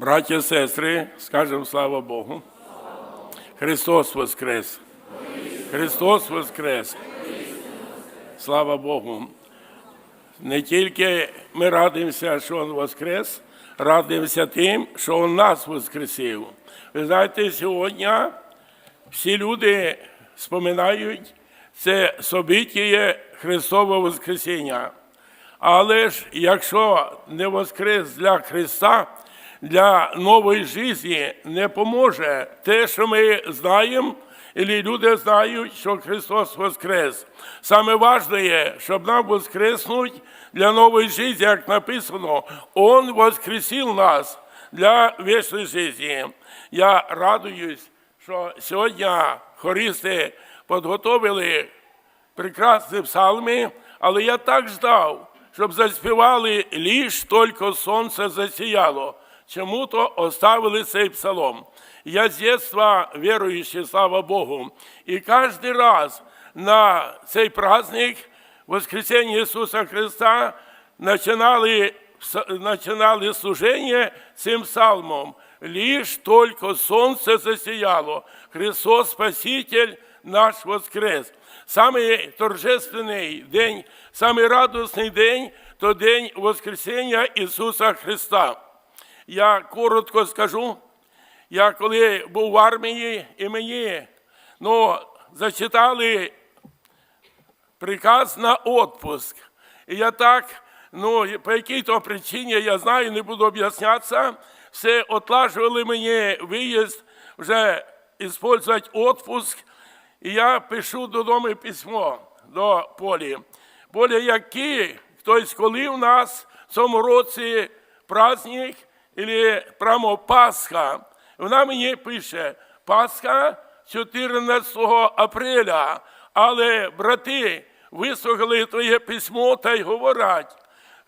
Браття і сестри, скажемо слава Богу. Христос Воскрес! Христос Воскрес! Слава Богу! Не тільки ми радуємося, що Він Воскрес, радуємося тим, що Він нас Воскресив. Ви знаєте, сьогодні всі люди споминають це собиття Христового Воскресіння. Але ж якщо не воскрес для Христа, для нової житті не поможе те, що ми знаємо, і люди знають, що Христос воскрес. Саме важливе, щоб нам воскреснуть для нової житті, як написано, Он воскресив нас для вічної житті. Я радуюсь, що сьогодні хористи підготовили прекрасні псалми, але я так ждав, щоб заспівали ліж тільки сонце засіяло. Чому-то оставили цей псалом. Я з дитинства віруючий, слава Богу. І кожен раз на цей праздник Воскресіння Ісуса Христа починали, починали служення цим псалмом. Ліж тільки сонце засіяло. Христос Спаситель наш Воскрес. Самий торжественний день, самий радісний день то день Воскресіння Ісуса Христа. Я коротко скажу, я коли був в армії, і мені ну, зачитали приказ на відпуск. І я так, ну, по якій-то причині, я знаю, не буду об'яснятися, все отлажували мені виїзд вже використовувати відпуск. І я пишу додому письмо до Полі. Поля, які, тобто, коли в нас в цьому році праздник, або прямо Пасха, вона мені пише, Пасха 14 апреля, але брати вислухали твоє письмо та й говорять,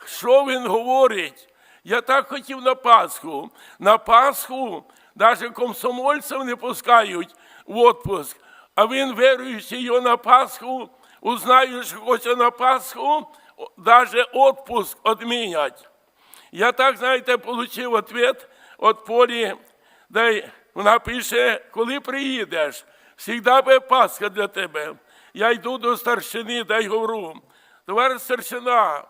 що він говорить. Я так хотів на Пасху. На Пасху навіть комсомольців не пускають в відпуск, а він, віруючи його на Пасху, узнає, що хоче на Пасху, навіть відпуск відмінять. Я так, знаєте, отримав відповідь від Полі, де вона пише, коли приїдеш, завжди буде Пасха для тебе. Я йду до старшини та й говорю, товариш старшина,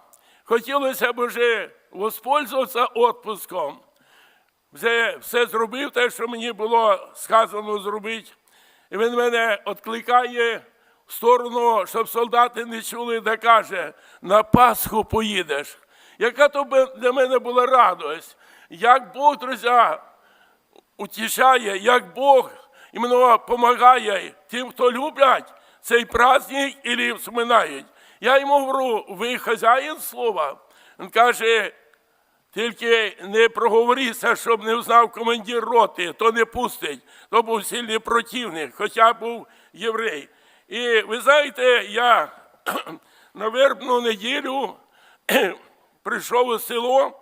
хотілося б вже воспользуватися відпуском. Вже все зробив те, що мені було сказано зробити. І він мене відкликає в сторону, щоб солдати не чули, де каже, на Пасху поїдеш. Яка то для мене була радость, як Бог, друзі, утішає, як Бог іменно допомагає тим, хто люблять цей праздник і вспоминають. Я йому говорю, ви хазяїн слова. Він каже, тільки не проговорися, щоб не знав командир роти, то не пустить, то був сильний противник, хоча був єврей. І ви знаєте, я на вербну неділю прийшов у село,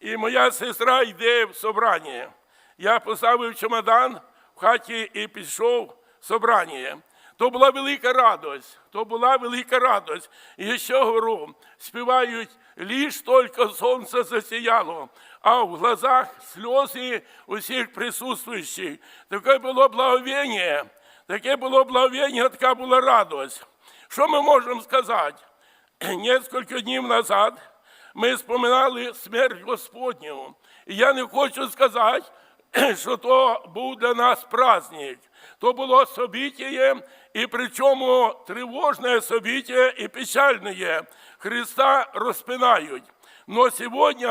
і моя сестра йде в собрання. Я поставив чемодан в хаті і пішов в собрання. То була велика радость, то була велика радость. І ще говорю, співають, ліж тільки сонце засіяло, а в глазах сльози усіх присутствуючих. Таке було благовіння, таке було благовіння, така була радость. Що ми можемо сказати? Несколько днів назад ми споминали смерть Господню. І я не хочу сказати, що то був для нас праздник. То було событие, і причому тривожне событие і печальне. Христа розпинають. Но сьогодні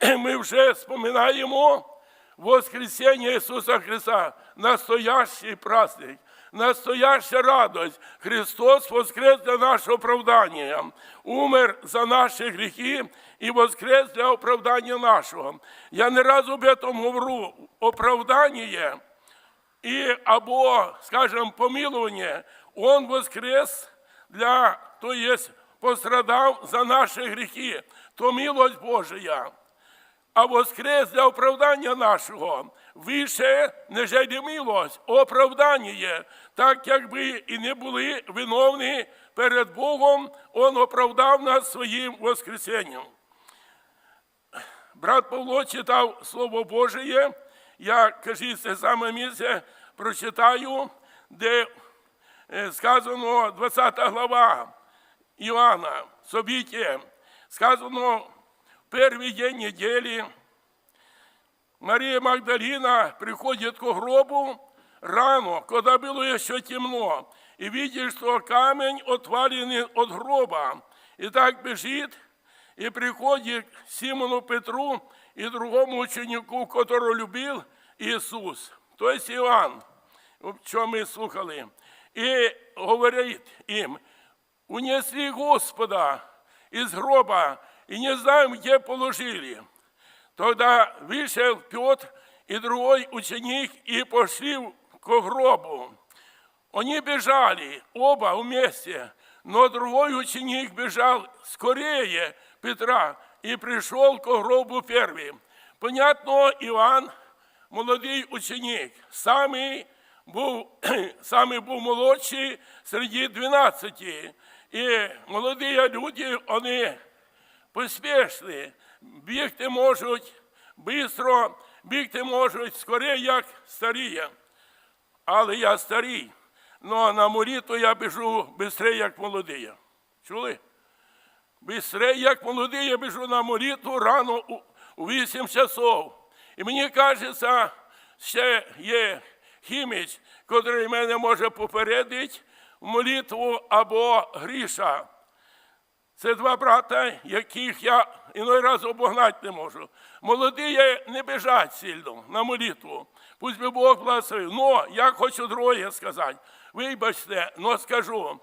ми вже споминаємо Воскресіння Ісуса Христа, настоящий праздник, настояща радость. Христос воскрес для нашого оправдання, умер за наші гріхи і воскрес для оправдання нашого. Я не раз об этом говорю, оправдання и або, скажем, помилование, Он воскрес для, то есть пострадав за наши грехи, то милость Божия. А воскрес для оправдання нашого вище, нежели милость, оправдання, так якби і не були виновні перед Богом, Он оправдав нас своїм воскресенням. брат Павло читав Слово Божеє, я, кажіть, це саме місце прочитаю, де е, сказано 20 глава Іоанна, собіття, сказано в перший день неділі, Мария Магдалина приходит к гробу рано, когда было еще темно, и видит, что камень отваленный от гроба. И так бежит и приходит к Симону Петру и другому ученику, которого любил Иисус, то есть Иоанн, що ми слухали, і говорить їм, унесли Господа из гроба и не знаем, где положили. Тогда вышел Петр и другой ученик и пошли к гробу. Они бежали, оба вместе, но другой ученик бежал скорее Петра и пришел к гробу первым. Понятно, Іван, молодий ученик, самий був, самий був молодший серед 12. І молоді люди, вони поспішні, бігти можуть швидко, бігти можуть скорее, як старі. Але я старий, але на морі то я біжу швидше, як молодий. Чули? Бистрее, як молодий, я біжу на морі, то рано у 8 часов. І мені кажеться, ще є хіміч, який мене може попередити в молитву або гріша. Це два брата, яких я іной раз обогнати не можу. Молоді не біжать сильно на молитву. Пусть би Бог благословив. Но я хочу друге сказати. Вибачте, но скажу.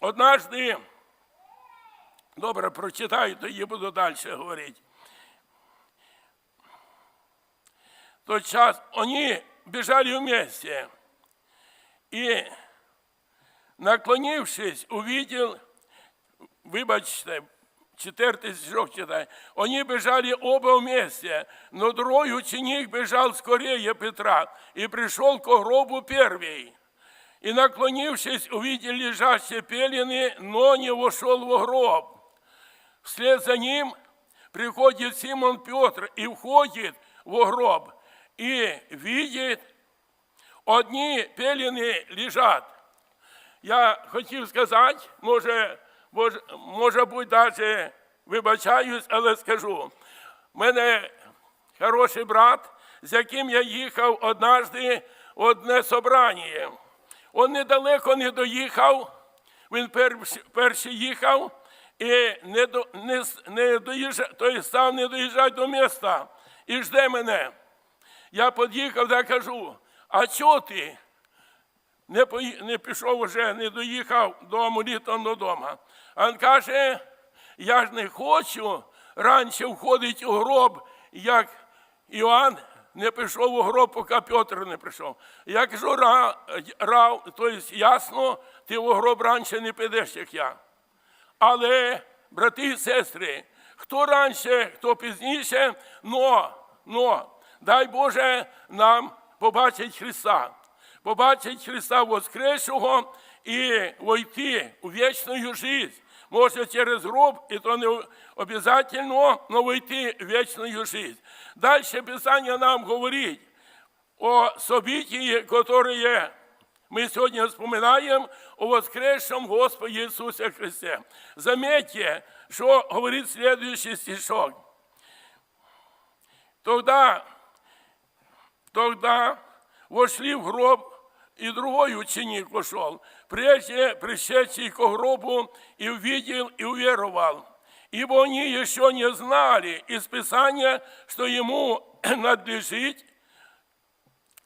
Однажды, добре, прочитаю, тоді буду далі говорити. Тот час они бежали вместе. И, наклонившись, увидел вибачте, четвертый стишок читай. Они бежали оба вместе, но другой ученик бежал скорее Петра и пришел к гробу первый. И, наклонившись, увидел лежащие пелены, но не вошел в гроб. Вслед за ним приходит Симон Петр и входит в гроб и видит, одни пелены лежат. Я хотів сказати, може, може, може бути, навіть вибачаюсь, але скажу. У мене хороший брат, з яким я їхав однажды в одне собрання. Он недалеко не доїхав, він перший їхав і не, до, не, не доїжджав, той став не доїжджати до міста і жде мене. Я під'їхав та кажу, а чого ти? Не, не пішов уже, не доїхав до молитвом додому. А він каже, я ж не хочу раніше входити у гроб, як Іоанн не пішов у гроб, поки Петр не прийшов. Я кажу, ра, ра, то ясно, ти у гроб раніше не підеш, як я. Але, брати і сестри, хто раніше, хто пізніше, но, но, дай Боже нам побачить Христа, побачить Христа Воскресшого і войти у вічну життя. Може через гроб, і то не обов'язково, але войти в вічну життя. Далі Писання нам говорить о событии, которые мы сегодня вспоминаем о воскресшем Господе Иисусе Христе. Заметьте, что говорит следующий стишок. Тогда, тогда вошли в гроб, и другой ученик вошел, прежде пришедший к гробу, и увидел, и уверовал. Ибо они еще не знали из Писания, что ему надлежит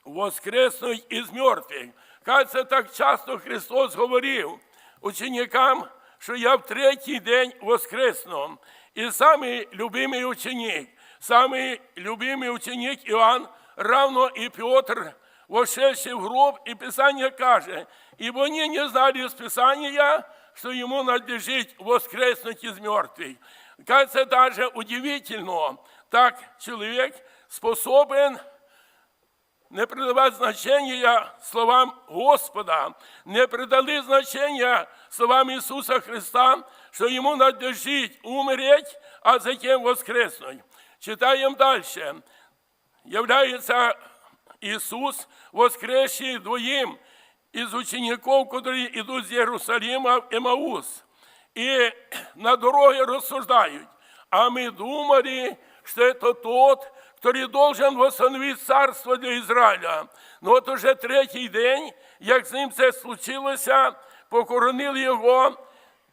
воскреснуть із мертвих. Кажеться, так часто Христос говорив ученикам, що я в третій день воскресну. І самий любимий ученик, самий любимий ученик Іоанн, равно і Петр, вошедший в гроб, і Писання каже, і вони не знали з Писання, що йому надлежить воскреснуть із мертвих. Кажется, даже удивительно, так чоловік способен не придавати значення словам Господа, не придали значення словам Ісуса Христа, що йому надлежить умереть, а затем воскреснуть. Читаємо далі. Являється Ісус, воскресший двоїм із учеників, які йдуть з Єрусалима в Емаус. И на дороге рассуждают. А мы думали, что это тот, который должен восстановить царство для Израиля. Ну от уже третій день, як з ним це случилося, покоронили його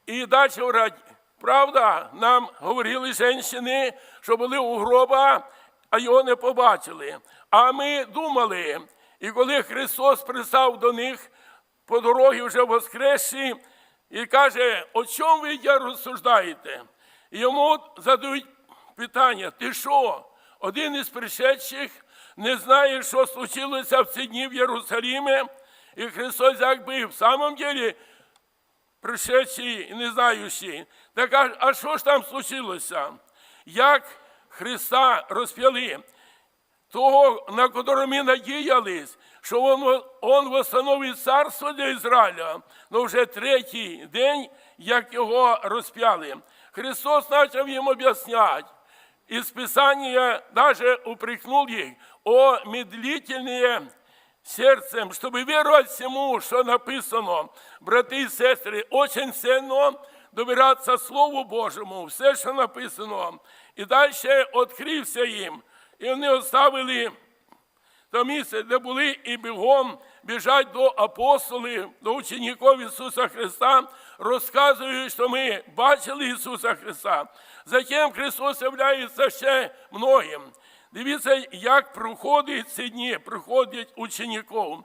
і далі говорять, правда, нам говорили жінки, що були у гроба, а його не побачили. А ми думали, і коли Христос пристав до них по дорозі вже воскресші, і каже, о чому ви я розсуждаєте? І йому задають питання: ти що? Один із пришедших не знає, що случилося в ці дні в Єрусалімі, і Христос якби в самом деле пришедший і не знаючий. Так а що ж там случилося? Як Христа розп'яли? Того, на которого ми надіялись, що он, он восстановить царство для Ізраїля, але вже третій день, як його розп'яли. Христос почав їм об'ясняти. Из Писания даже упрекнул их о медлительные сердцем, чтобы веровать всему, что написано. Брати і сестри, очень ценно довірятися Слову Божому, все, що написано. І далі відкрився їм. І вони оставили то місце, де були і бігом біжать до апостолів, до учніків Ісуса Христа, розказують, що ми бачили Ісуса Христа. Затім Христос являється ще многим. Дивіться, як проходять ці дні, проходять учніків.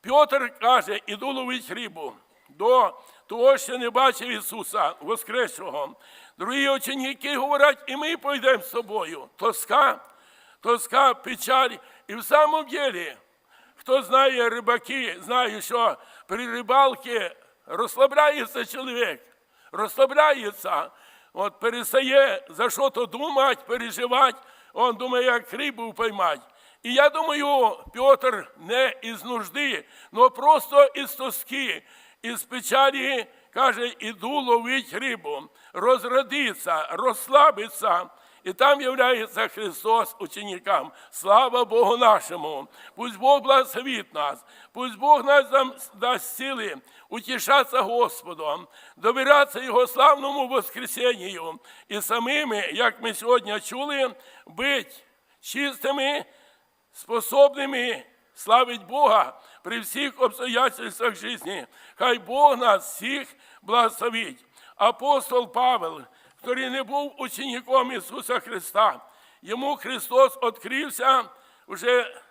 Петр каже, іду ловить рибу до того, що не бачив Ісуса Воскресшого. Другі ученики говорять, і ми пойдемо з собою. Тоска, тоска, печаль. І в самом деле, хто знає рибаки, знає, що при рибалці розслабляється чоловік, розслабляється, от перестає за що то думати, переживати, он думає, як рибу поймати. І я думаю, Петр не із нужди, але просто із тоски, із печалі, каже, іду ловить рибу, розрадиться, розслабиться. І там являється Христос ученикам. Слава Богу нашому! Пусть Бог благословить нас, пусть Бог нас дасть сили утішатися Господом, довірятися Його славному Воскресенню і самими, як ми сьогодні чули, бути чистими, способними славить Бога при всіх обстоятельствах житті. Хай Бог нас всіх благословить. Апостол Павел, який не був учеником Ісуса Христа, йому Христос відкрився вже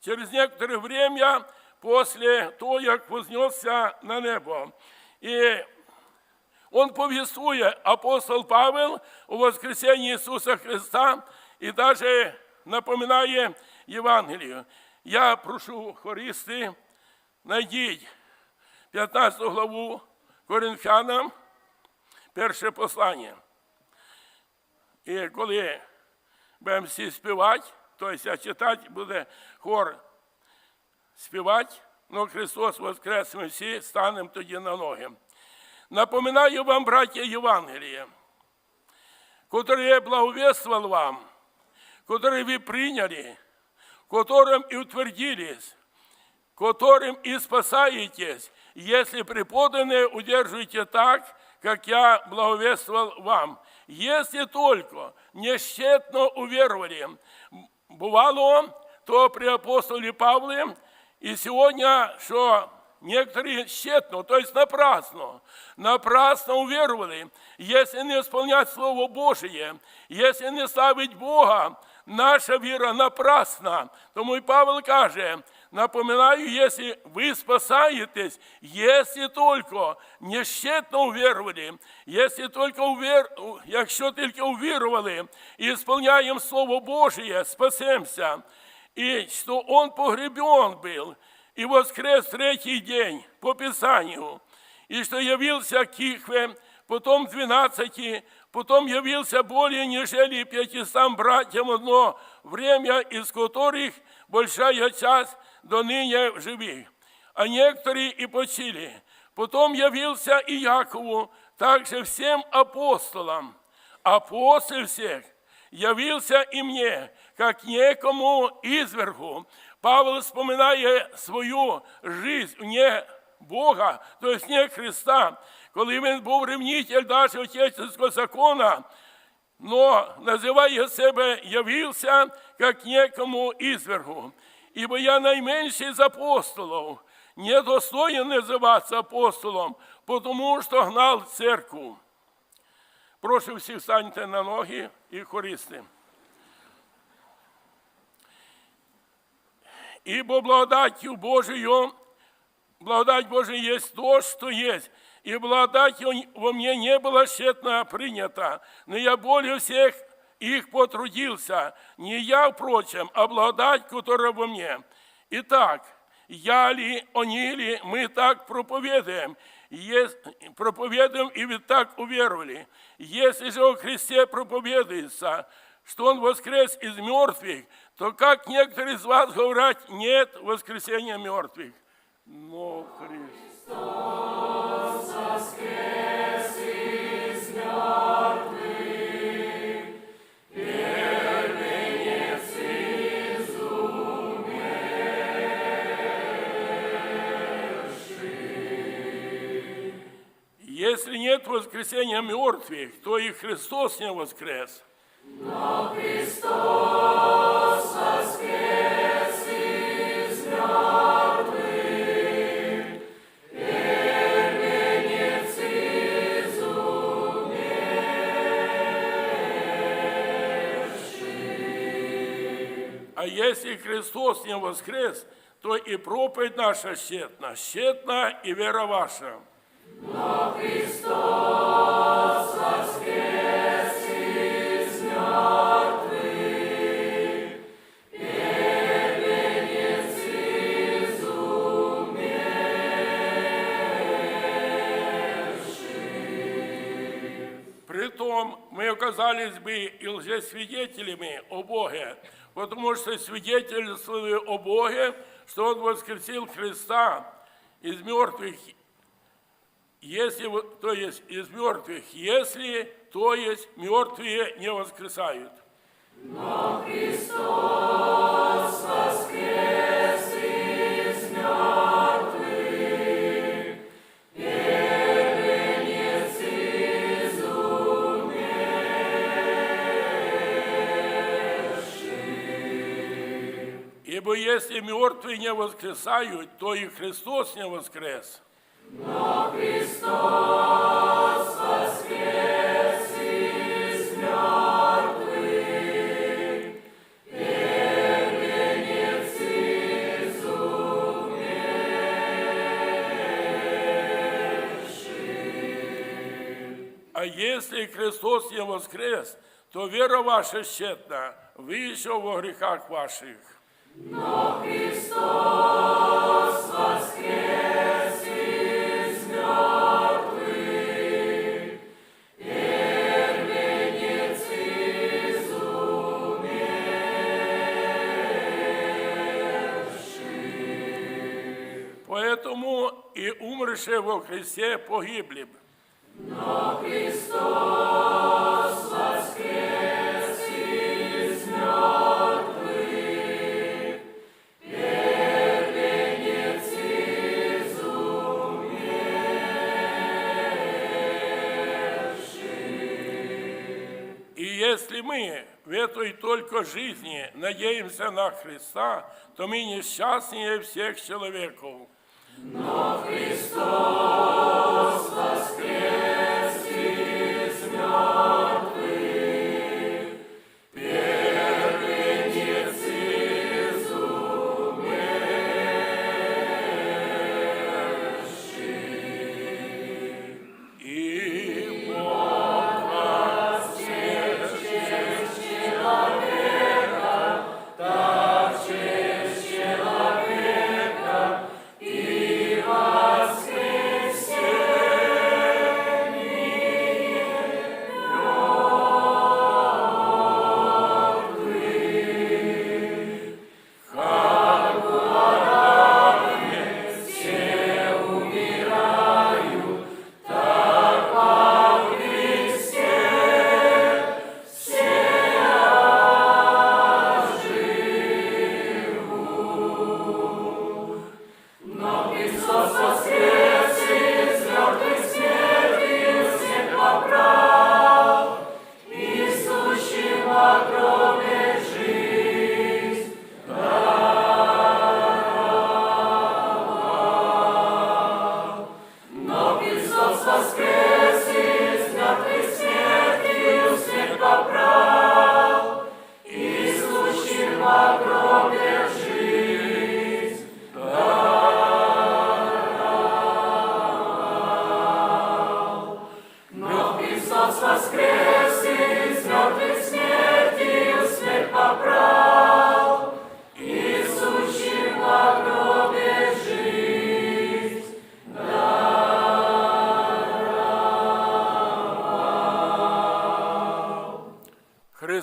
через некоторое время после того, як вознесся на небо. І он повествует, апостол Павел, о воскресении Иисуса Христа и даже напоминає Євангелію. Я прошу хористи, найдіть 15 главу Коринфянам, перше послання. І коли будемо всі співати, тобто я читати буде хор співати, але Христос воскрес, ми всі станемо тоді на ноги. Напоминаю вам, братья, Евангелие, которое я благовествовал вам, которое вы приняли, которым и утвердились, которым и спасаетесь, если преподанное удерживаете так, как я благовествовал вам. Если только нещетно уверовали. Бывало то при апостоле Павле, и сегодня, что некоторые тщетно, то есть напрасно, напрасно уверовали, если не исполнять Слово Божие, если не славить Бога, наша віра напрасна. Тому і Павел каже, напоминаю, если вы спасаетесь, если только нещетно уверовали, если только увер... якщо тільки увірували і исполняем Слово Божие, спасемся. И что он погребен был, и воскрес третий день по Писанию, и что явился Кихве, потом двенадцати, потом явился более нежели пятистам братьям одно время, из которых большая часть до ныне живых, а некоторые и почили. Потом явился и Якову, также всем апостолам, а после всех явился и мне, как некому извергу. Павел вспоминає свою жизнь вне Бога, то есть не Христа, коли він був ревнитель даже отеческого закона, но називає себе явився, як некому извергу. Ибо я найменший из апостолов, не достоин называться апостолом, потому что гнал церкву. Прошу всіх станьте на ноги і користи. Ибо благодатью Божию, благодать Божия есть то, что есть, и благодать во мне не была тщетно принята, но я более всех их потрудился, не я, впрочем, а благодать, которая во мне. Итак, я ли, они ли, мы так проповедуем, Ес- проповедуем и ведь так уверовали. Если же о Христе проповедуется, что Он воскрес из мертвых, то как некоторые из вас говорят, нет воскресения мертвых. Но Христос. Если нет воскресения мертвых, то и Христос не воскрес. А если Христос не воскрес, то и проповедь наша тщетна, тщетна и вера ваша. Притом мы оказались бы и лжесвидетелями о Боге, потому что свидетельствовали о Боге, что Он воскресил Христа из мертвых, если, то есть из мертвых, если, то есть мертвые не воскресают. Ибо если мертвые не воскресают, то и Христос не воскрес. А если Христос не воскрес, то вера ваша тщетна, вы еще во грехах ваших. Поэтому и умершие во Христе погибли б. И если мы в этой только жизни надеемся на Христа, то мы несчастнее всех человеков. И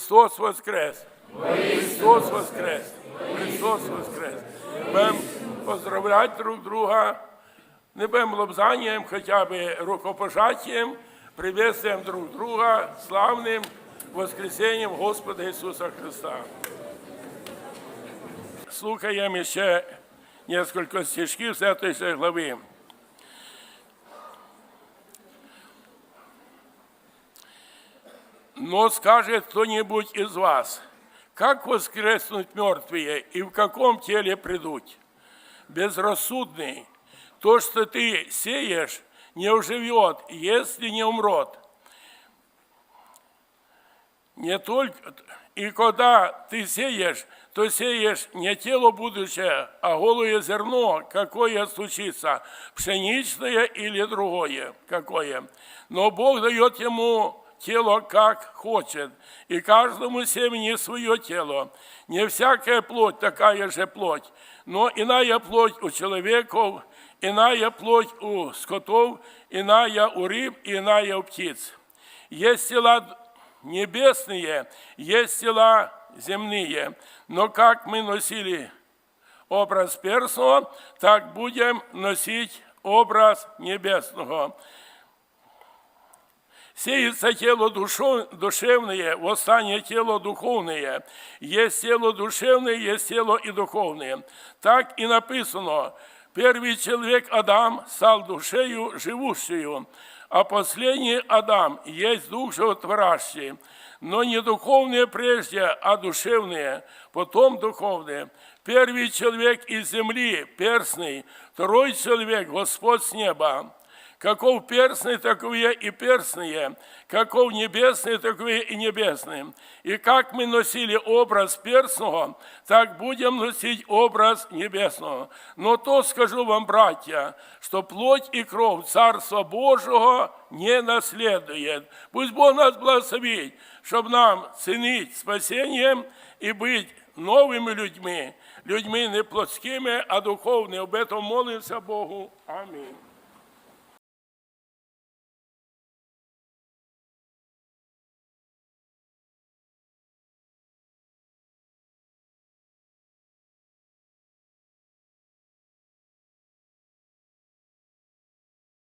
Христос Воскрес! Христос Воскрес! Христос Воскрес! Будемо поздравляти друг друга, не будемо лобзанням, хоча б рукопожаттям, приветствуем друг друга славним Воскресенням Господа Ісуса Христа. Слухаємо ще несколько стишків з цієї же глави. Но скажет кто-нибудь из вас, как воскреснуть мертвые и в каком теле придут? Безрассудный, то, что ты сеешь, не уживет, если не умрет. Не только, и когда ты сеешь, то сеешь не тело будущее, а голое зерно, какое случится, пшеничное или другое, какое. Но Бог дает ему тело как хочет, и каждому семени свое тело. Не всякая плоть такая же плоть, но иная плоть у человеков, иная плоть у скотов, иная у рыб, иная у птиц. Есть тела небесные, есть тела земные, но как мы носили образ перстного, так будем носить образ небесного. Сеется тело душо- душевное, восстание тело духовное. Есть тело душевное, есть тело и духовное. Так и написано, первый человек Адам стал душею живущую, а последний Адам есть дух животворящий. Но не духовные прежде, а душевные, потом духовные. Первый человек из земли, перстный, второй человек, Господь с неба. Каков перстный, таковые и перстные, каков небесный, таковые и небесные. И как мы носили образ перстного, так будем носить образ небесного. Но то скажу вам, братья, что плоть и кровь Царства Божьего не наследует. Пусть Бог нас благословит, чтобы нам ценить спасением и быть новыми людьми, людьми не плотскими, а духовными. Об этом молимся Богу. Аминь.